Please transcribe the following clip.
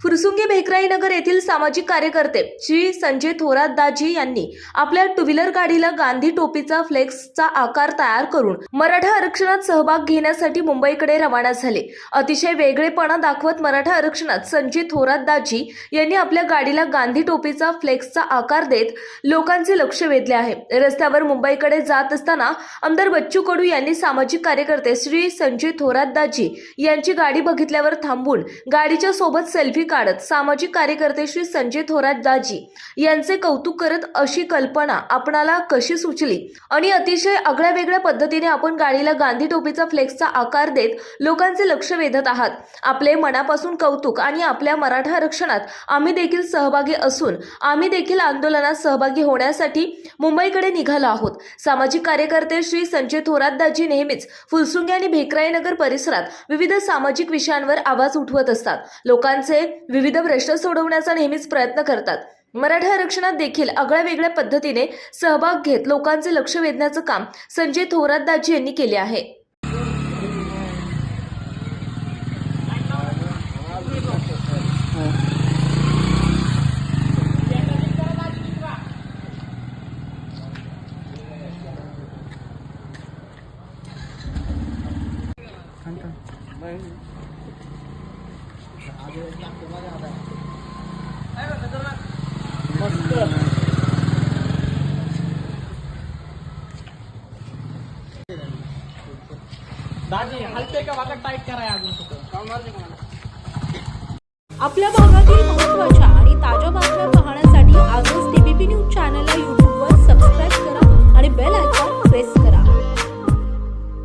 फुरसुंगी भेकराई नगर येथील सामाजिक कार्यकर्ते श्री संजय थोरात दाजी यांनी आपल्या टू व्हीलर गाडीला गांधी टोपीचा फ्लेक्सचा आकार तयार करून मराठा आरक्षणात सहभाग घेण्यासाठी मुंबईकडे रवाना झाले. अतिशय वेगळेपणा दाखवत मराठा आरक्षणात संजय थोरात दाजी यांनी आपल्या गाडीला गांधी टोपीचा फ्लेक्सचा आकार देत लोकांचे लक्ष वेधले आहे. रस्त्यावर मुंबईकडे जात असताना आमदार बच्चू कडू यांनी सामाजिक कार्यकर्ते श्री संजय थोरात दाजी यांची गाडी बघितल्यावर थांबून गाडीच्या सोबत सेल्फी काढत सामाजिक कार्यकर्ते श्री संजय थोरात दाजी यांचे कौतुक करत अशी कल्पना आपणाला कशी सुचली? आणि अतिशय आगळ्या वेगळ्या पद्धतीने आपण गाडीला गांधी टोपीचा फ्लेक्सचा आकार देत लोकांचे लक्ष वेधत आहात. आपले मनापासून कौतुक आणि आपल्या मराठा आरक्षणात आम्ही देखील सहभागी असून आम्ही देखील आंदोलनात सहभागी होण्यासाठी मुंबईकडे निघालो आहोत. सामाजिक कार्यकर्ते श्री संजय थोरातदाजी नेहमीच फुलसुंगे आणि भेकराईनगर परिसरात विविध सामाजिक विषयांवर आवाज उठवत असतात. लोकांचे विविध प्रश्न सोडवण्याचा नेहमीच प्रयत्न करतात. मराठा आरक्षणात देखील आगळ्या वेगळ्या पद्धतीने सहभाग घेत लोकांचे लक्ष वेधण्याचं काम संजय थोरातदाजी यांनी केले आहे. दाजी हलते का वाका टाईट कराय अजून कुठं? आपल्या भागातील